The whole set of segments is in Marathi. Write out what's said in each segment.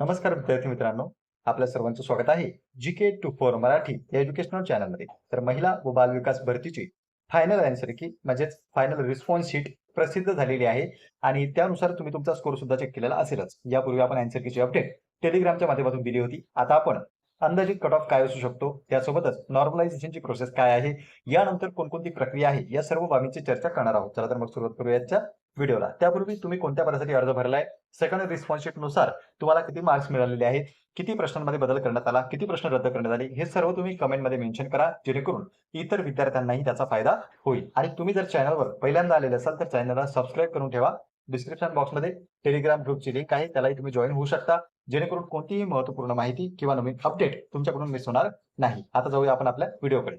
नमस्कार विद्यार्थी मित्रांनो. आपल्या सर्वांचं स्वागत आहे G K two four Marathi या एज्युकेशनल चॅनलमध्ये तर महिला व बालविकास भरतीची फायनल आन्सर की म्हणजेच फायनल रिस्पॉन्स शीट प्रसिद्ध झालेली आहे आणि त्यानुसार तुम्ही तुमचा स्कोर सुद्धा चेक केलेला असेलच. यापूर्वी आपण आन्सर कीची अपडेट टेलिग्रामच्या माध्यमातून दिली होती. आता आपण अंदाजित कट ऑफ काय असू शकतो? त्यासोबतच नॉर्मलायझेशनची प्रोसेस काय आहे? यानंतर कोणकोणती प्रक्रिया आहे? या सर्व बाबींची चर्चा करणार आहोत. चला तर मग सुरुवात करूयाच्या व्हिडिओला. त्यापूर्वी तुम्ही कोणत्या पदासाठी अर्ज भरलाय? सेकंड रिस्पॉन्सनुसार तुम्हाला किती मार्क्स मिळालेले आहेत? किती प्रश्नांमध्ये बदल करण्यात आला? किती प्रश्न रद्द करण्यात आले? हे सर्व तुम्ही कमेंटमध्ये मेन्शन करा जेणेकरून इतर विद्यार्थ्यांनाही त्याचा फायदा होईल. आणि तुम्ही जर चॅनलवर पहिल्यांदा आलेले असाल तर चॅनलला सबस्क्राईब करून ठेवा. डिस्क्रिप्शन बॉक्समध्ये टेलिग्राम ग्रुपची लिंक आहे. त्यालाही तुम्ही जॉईन होऊ शकता. जेणेकरून कोणतीही महत्त्वपूर्ण माहिती किंवा नवीन अपडेट तुमच्याकडून मिस होणार नाही. आता जाऊया आपण आपल्या व्हिडिओकडे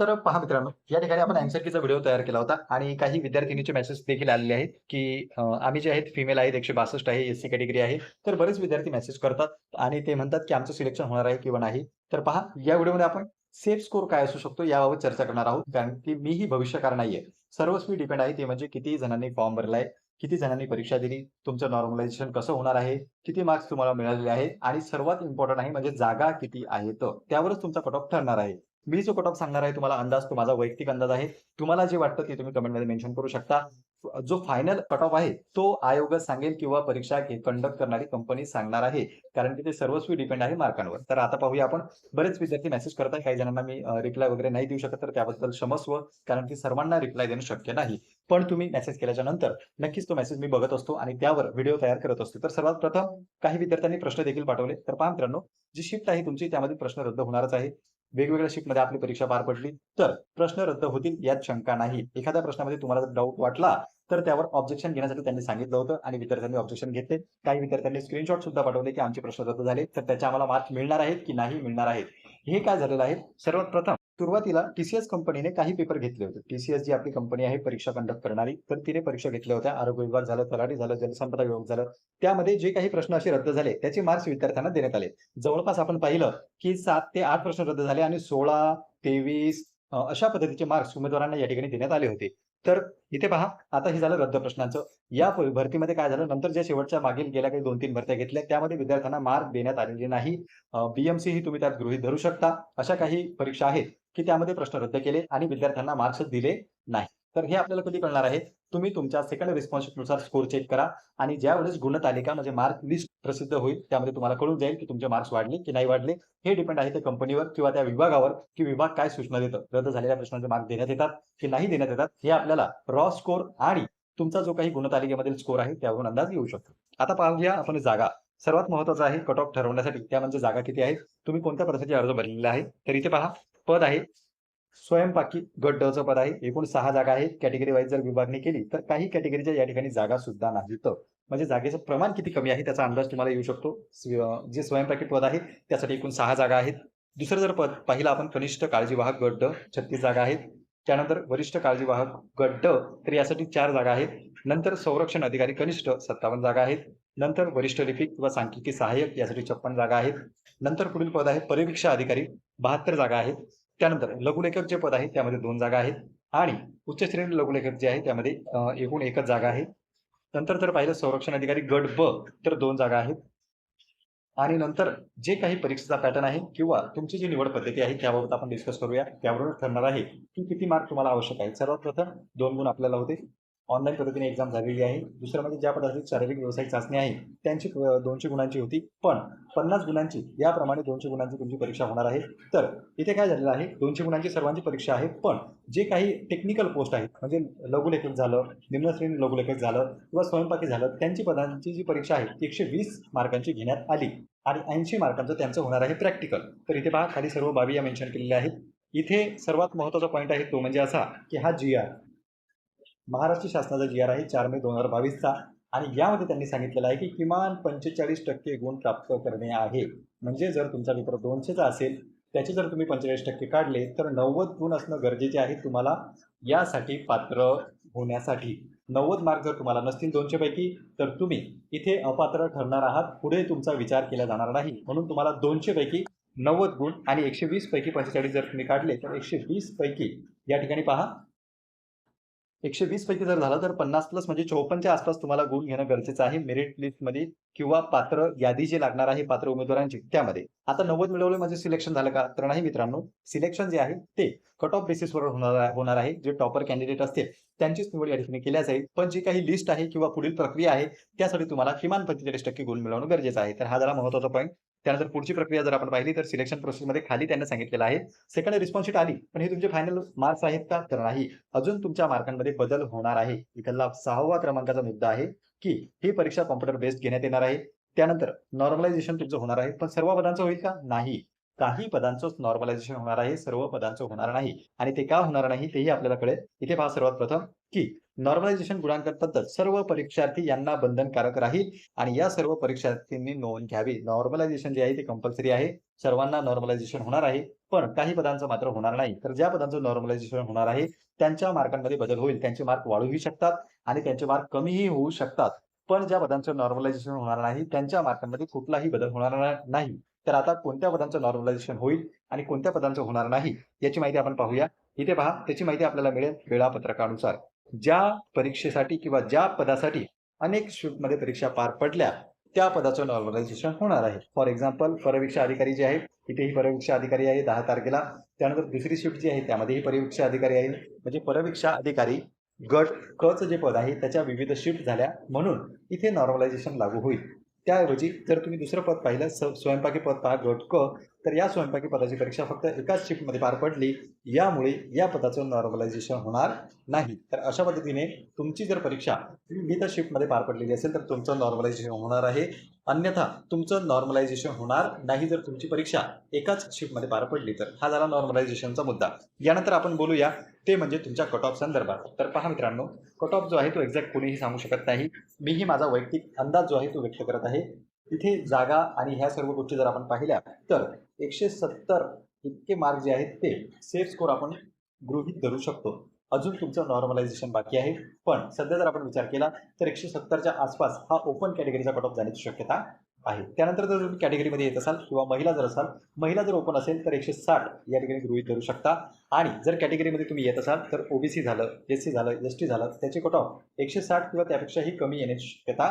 तर पहा मित्रांनो या ठिकाणी आपण अँसर कीचा व्हिडिओ तयार केला होता आणि काही विद्यार्थिनीचे मेसेज देखील आलेले आहेत की आम्ही जे आहेत फिमेल आहेत एकशे बासष्ट आहे एस सी कॅटेगरी आहे तर बरेच विद्यार्थी मेसेज करतात आणि ते म्हणतात की आमचं सिलेक्शन होणार आहे किंवा नाही. तर पहा या व्हिडिओमध्ये आपण सेफ स्कोर काय असू शकतो याबाबत चर्चा करणार आहोत कारण की मीही भविष्यकार नाहीये. सर्वस्वी डिपेंड आहे ते म्हणजे किती जणांनी फॉर्म भरलाय किती जणांनी परीक्षा दिली तुमचं नॉर्मलायझेशन कसं होणार आहे किती मार्क्स तुम्हाला मिळालेले आहेत आणि सर्वात इम्पॉर्टंट आहे म्हणजे जागा किती आहेत त्यावरच तुमचा कट ऑफ ठरणार आहे. मी जो कट ऑफ सांगणार आहे तुम्हाला अंदाज तो माझा वैयक्तिक अंदाज आहे. तुम्हाला जे वाटतं ते तुम्ही कमेंटमध्ये मेन्शन करू शकता. जो फायनल कट ऑफ आहे तो आयोग सांगेल किंवा परीक्षा कंडक्ट करणारी कंपनी सांगणार आहे. कारण की ते सर्वस्वी डिपेंड आहे मार्कांवर. तर आता पाहूया आपण बरेच विद्यार्थी मेसेज करतात. काही जणांना मी रिप्लाय वगैरे नाही देऊ शकत तर त्याबद्दल क्षमस्व कारण की सर्वांना रिप्लाय देणं शक्य नाही. पण तुम्ही मेसेज केल्याच्यानंतर नक्कीच तो मेसेज मी बघत असतो आणि त्यावर व्हिडिओ तयार करत असतो. तर सर्वात प्रथम काही विद्यार्थ्यांनी प्रश्न देखील पाठवले. तर पहा मित्रांनो जी शिफ्ट आहे तुमची त्यामध्ये प्रश्न रद्द होणारच आहे. वेगवेगळ्या शिफ्टमध्ये आपली परीक्षा पार पडली तर प्रश्न रद्द होतील यात शंका नाही. एखाद्या प्रश्नामध्ये तुम्हाला जर डाऊट वाटला तर त्यावर ऑब्जेक्शन घेण्यासाठी त्यांनी सांगितलं होतं आणि विद्यार्थ्यांनी ऑब्जेक्शन घेतले. काही विद्यार्थ्यांनी स्क्रीनशॉट सुद्धा पाठवले की आमचे प्रश्न रद्द झाले तर त्याचे आम्हाला मार्क मिळणार आहेत की नाही मिळणार आहेत? हे काय झालेलं आहे? सर्वात प्रथम सुरुवातीला टीसीएस कंपनीने काही पेपर घेतले होते. टीसीएस जी आपली कंपनी आहे परीक्षा कंडक्ट करणारी तर तिने परीक्षा घेतल्या होत्या. आरोग्य विभाग झालं तलाठी झालं जलसंपदा विभाग झालं. त्यामध्ये जे काही प्रश्न असे रद्द झाले त्याचे मार्क्स विद्यार्थ्यांना देण्यात आले. जवळपास आपण पाहिलं की सात ते आठ प्रश्न रद्द झाले आणि सोळा तेवीस अशा पद्धतीचे मार्क्स उमेदवारांना या ठिकाणी देण्यात आले होते. तर इथे पहा आता हे झालं रद्द प्रश्नांचं. या भरतीमध्ये काय झालं? नंतर ज्या शेवटच्या मागील गेल्या काही दोन तीन भरत्या घेतल्या त्यामध्ये विद्यार्थ्यांना मार्क देण्यात आलेले नाही. बीएमसी ही तुम्ही त्यात गृहीत धरू शकता. अशा काही परीक्षा आहेत की त्यामध्ये प्रश्न रद्द केले आणि विद्यार्थ्यांना मार्क्स दिले नाही. तर हे आपल्याला कधी कळणार आहे? तुम्ही तुमच्या सेकंड रिस्पॉन्सिबिलिटीनुसार स्कोर चेक करा आणि ज्यावेळेस गुणतालिका म्हणजे मार्क लिस्ट प्रसिद्ध होईल त्यामध्ये तुम्हाला कळून जाईल की तुमचे मार्क्स वाढले की नाही वाढले. हे डिपेंड आहे त्या कंपनीवर किंवा त्या विभागावर की विभाग काय सूचना देतं. रद्द झालेल्या प्रश्नांचे मार्क देण्यात येतात की नाही देण्यात येतात हे आपल्याला रॉ स्कोर आणि तुमचा जो काही गुणतालिकेमधील स्कोर आहे त्यावरून अंदाज येऊ शकतो. आता पाहूया आपण जागा. सर्वात महत्वाचं आहे कट ऑफ ठरवण्यासाठी. त्या म्हणजे जागा किती आहे? तुम्ही कोणत्या पदासाठी अर्ज भरलेला आहे? तर इथे पहा. पद आहे स्वयंपाकी गट ड चं पद आहे. एकूण सहा जागा आहेत. कॅटेगरी वाईज जर विभागणी केली तर काही कॅटेगरीच्या या ठिकाणी जागा सुद्धा नाहीत. म्हणजे जागेचं प्रमाण किती कमी आहे त्याचा अंदाज तुम्हाला येऊ शकतो. जे स्वयंपाकी पद आहे त्यासाठी एकूण सहा जागा आहेत. दुसरं जर पद पाहिलं आपण कनिष्ठ काळजीवाहक गट ड छत्तीस जागा आहेत. त्यानंतर वरिष्ठ काळजीवाहक गट ड तर यासाठी चार जागा आहेत. नंतर संरक्षण अधिकारी कनिष्ठ सत्तावन्न जागा आहेत. नंतर वरिष्ठ लिपिक किंवा सांख्यिकी सहाय्यक यासाठी छप्पन जागा आहेत. नंतर पुढील पद आहे परिवीक्षा अधिकारी बहात्तर जागा आहेत. त्यानंतर लघुलेखक जे पद आहे त्यामध्ये दोन जागा आहेत. आणि उच्च श्रेणी लघुलेखक जे आहे त्यामध्ये एकूण एकच जागा आहे. नंतर जर पाहिलं संरक्षण अधिकारी गट ब तर दोन जागा आहेत. आणि नंतर जे काही परीक्षेचा पॅटर्न आहे किंवा तुमची जी निवड पद्धती आहे त्याबाबत आपण डिस्कस करूया. त्यावरून ठरणार आहे की किती मार्क तुम्हाला आवश्यक आहे सर्वात प्रथम दोन गुण आपल्याला होते. ऑनलाईन पद्धतीने एक्झाम झालेली आहे. दुसरं म्हणजे ज्या पदार्थाची शारीरिक व्यावसायिक चाचणी आहे त्यांची दोनशे गुणांची होती. पण पन्नास गुणांची याप्रमाणे दोनशे गुणांची तुमची परीक्षा होणार आहे. तर इथे काय झालेलं आहे? दोनशे गुणांची सर्वांची परीक्षा आहे. पण जे काही टेक्निकल पोस्ट आहेत म्हणजे लघुलेखक झालं निम्नश्रेणी लघुलेखक झालं किंवा स्वयंपाकी झालं त्यांची पदांची जी परीक्षा आहे ती एकशे वीस मार्कांची घेण्यात आली. आणि ऐंशी मार्कांचं त्यांचं होणार आहे प्रॅक्टिकल तर इथे पहा खाली सर्व बाबी या मेन्शन केलेल्या आहेत. इथे सर्वात महत्त्वाचा पॉईंट आहे तो म्हणजे असा की हा जी आर महाराष्ट्र शासनाचा जी आर आहे चार मे दोन हजार बावीसचा. आणि यामध्ये त्यांनी सांगितलेलं आहे की किमान पंचेचाळीस टक्के गुण प्राप्त करणे आहे. म्हणजे जर तुमचा पेपर दोनशेचा असेल त्याचे जर तुम्ही पंचेचाळीस टक्के काढले तर नव्वद गुण असणं गरजेचे आहे तुम्हाला यासाठी पात्र होण्यासाठी. नव्वद मार्क जर तुम्हाला नसतील दोनशेपैकी तर तुम्ही इथे अपात्र ठरणार आहात. पुढे तुमचा विचार केला जाणार नाही. म्हणून तुम्हाला दोनशेपैकी नव्वद गुण आणि एकशे वीस पैकी पंचेचाळीस जर तुम्ही काढले तर एकशे वीस पैकी या ठिकाणी पहा एकशे वीस पैकी जर झालं तर पन्नास प्लस म्हणजे चौपन्नच्या आसपास तुम्हाला गुण घेणं गरजेचं आहे. मेरिट लिस्टमध्ये किंवा पात्र यादी जे लागणार आहे पात्र उमेदवारांची त्यामध्ये. आता नव्वद मिळवले म्हणजे सिलेक्शन झालं का? तर नाही मित्रांनो सिलेक्शन जे आहे ते कट ऑफ बेसिसवर होणार होणार आहे. जे टॉपर कॅन्डिडेट असतील त्यांचीच निवड या ठिकाणी केल्या जाईल. पण जी काही लिस्ट आहे किंवा पुढील प्रक्रिया आहे त्यासाठी तुम्हाला किमान पंचेचाळीस टक्के गुण मिळवणं गरजेचं आहे. तर हा जरा महत्त्वाचा पॉईंट त्यानंतर पुढची प्रक्रिया जर आपण पाहिली तर सिलेक्शन प्रोसेसमध्ये खाली त्यांनी सांगितलेलं आहे. सेकंड रिस्पॉन्स शीट आली पण हे तुमचे फायनल मार्क्स आहेत का? तर नाही. अजून तुमच्या मार्कांमध्ये बदल होणार आहे. इथला सहावा क्रमांकाचा मुद्दा आहे की ही परीक्षा कॉम्प्युटर बेस्ड घेण्यात येणार आहे. त्यानंतर नॉर्मलायझेशन तुमचं होणार आहे पण सर्व पदांचं होईल का? नाही. काही पदांचं नॉर्मलायझेशन होणार आहे सर्व पदांचं होणार नाही. आणि ते का होणार नाही तेही आपल्याला कळेल. इथे पहा सर्वात प्रथम की नॉर्मलायझेशन गुणांकन पद्धत सर्व परीक्षार्थी यांना बंधनकारक राहील आणि या सर्व परीक्षार्थींनी नोंद घ्यावी. नॉर्मलायझेशन जे आहे ते कंपल्सरी आहे. सर्वांना नॉर्मलायझेशन होणार आहे. पण काही पदांचं मात्र होणार नाही. तर ज्या पदांचं नॉर्मलायझेशन होणार आहे त्यांच्या मार्कांमध्ये बदल होईल. त्यांचे मार्क वाढूही शकतात आणि त्यांचे मार्क कमीही होऊ शकतात. पण ज्या पदांचं नॉर्मलायझेशन होणार नाही त्यांच्या मार्कांमध्ये कुठलाही बदल होणार नाही. तर आता कोणत्या पदांचं नॉर्मलायझेशन होईल आणि कोणत्या पदांचं होणार नाही याची माहिती आपण पाहूया. इथे पहा. त्याची माहिती आपल्याला मिळेल वेळापत्रकानुसार. ज्या परीक्षेसाठी किंवा ज्या पदासाठी अनेक शिफ्टमध्ये परीक्षा पार पडल्या त्या पदाचं नॉर्मलायझेशन होणार आहे. फॉर एक्झाम्पल परीक्षा अधिकारी जे आहेत इथेही परीक्षा अधिकारी आहे दहा तारखेला. त्यानंतर दुसरी शिफ्ट जी आहे त्यामध्येही परीक्षा अधिकारी आहे. म्हणजे परीक्षा अधिकारी गट कचं जे पद आहे त्याच्या विविध शिफ्ट झाल्या म्हणून इथे नॉर्मलायझेशन लागू होईल. त्याऐवजी जर तुम्ही दुसरं पद पाहिलं स्वयंपाकी पद पहा गट क तर या स्वयंपाकी पदाची परीक्षा फक्त एकाच शिफ्टमध्ये पार पडली यामुळे या पदाचं नॉर्मलायझेशन होणार नाही. तर अशा पद्धतीने तुमची जर परीक्षा विविध शिफ्टमध्ये पार पडलेली असेल तर तुमचं नॉर्मलायझेशन होणार आहे. अन्यथा तुमचं नॉर्मलायझेशन होणार नाही जर तुमची परीक्षा एकाच शिफ्टमध्ये पार पडली तर हा झाला नॉर्मलायझेशनचा मुद्दा. यानंतर आपण बोलूया ते म्हणजे तुमच्या कट ऑफ संदर्भात. तर पहा मित्रांनो कट ऑफ जो आहे तो एक्झॅक्ट कोणीही सांगू शकत नाही. मीही माझा वैयक्तिक अंदाज जो आहे तो व्यक्त करत आहे. तिथे जागा आणि ह्या सर्व गोष्टी जर आपण पाहिल्या तर एकशे सत्तर इतके मार्क जे आहेत ते सेफ स्कोर आपण गृहीत धरू शकतो. अजून तुमचं नॉर्मलायझेशन बाकी आहे. पण सध्या जर आपण विचार केला तर एकशे सत्तरच्या आसपास हा ओपन कॅटेगरीचा कट ऑफ जाण्याची शक्यता आहे. त्यानंतर जर तुम्ही कॅटेगरीमध्ये येत असाल किंवा महिला जर असाल महिला जर ओपन असेल तर एकशे साठ या ठिकाणी गृहीत धरू शकता. आणि जर कॅटेगरीमध्ये तुम्ही येत असाल तर ओबीसी झालं एस सी झालं एस टी झालं त्याचे कट ऑफ एकशे साठ किंवा त्यापेक्षाही कमी येण्याची शक्यता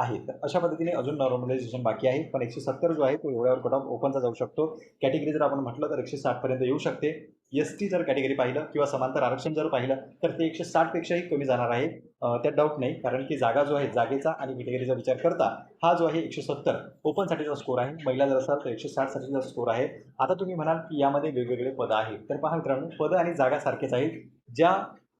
आहे तर अशा पद्धतीने अजून नॉर्मलायझेशन बाकी आहे. पण एकशे सत्तर जो आहे तो एवढ्यावर कट ऑफ ओपनचा जाऊ शकतो. कॅटेगरी जर आपण म्हटलं तर एकशे साठपर्यंत येऊ शकते. एस टी जर कॅटेगरी पाहिलं किंवा समांतर आरक्षण जर पाहिलं तर ते एकशे साठपेक्षाही कमी जाणार आहे. त्यात डाऊट नाही. कारण की जागा जो आहे जागेचा आणि कॅटेगरीचा विचार करता हा जो आहे एकशे सत्तर. ओपनसाठीचा स्कोर आहे. महिला जर असाल तर एकशे साठसाठीचा स्कोर आहे. आता तुम्ही म्हणाल की यामध्ये वेगवेगळे पद आहेत. तर पहा मित्रांनो पद आणि जागा सारखेच आहेत. ज्या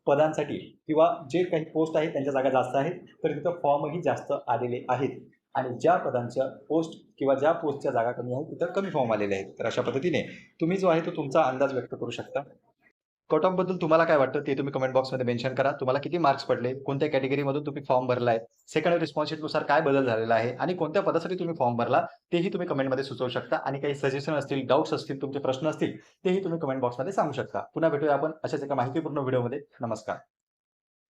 पदांसाठी किंवा जे काही पोस्ट आहेत त्यांच्या जागा जास्त आहेत तर तिथं फॉर्मही जास्त आलेले आहेत. आणि ज्या पदांच्या पोस्ट किंवा ज्या पोस्टच्या जागा कमी आहेत तिथं कमी फॉर्म आलेले आहेत. तर अशा पद्धतीने तुम्ही जो आहे तो तुमचा अंदाज व्यक्त करू शकता. कट ऑफबद्दल तुम्हाला काय वाटतं ते तुम्ही कमेंट बॉक्समध्ये मेन्शन करा. तुम्हाला किती मार्क्स पडले? कोणत्या कॅटेगरीमधून तुम्ही फॉर्म भरलाय? सेकंड रिस्पॉन्सनुसार काय बदल झालेला आहे? आणि कोणत्या पदासाठी तुम्ही फॉर्म भरला? तेही तुम्ही कमेंटमध्ये सुचवू शकता. आणि काही सजेशन असतील डाऊट्स असतील तुमचे प्रश्न असतील तेही तुम्ही कमेंट बॉक्समध्ये सांगू शकता. पुन्हा भेटूया आपण अशाच एका माहितीपूर्ण व्हिडिओमध्ये नमस्कार.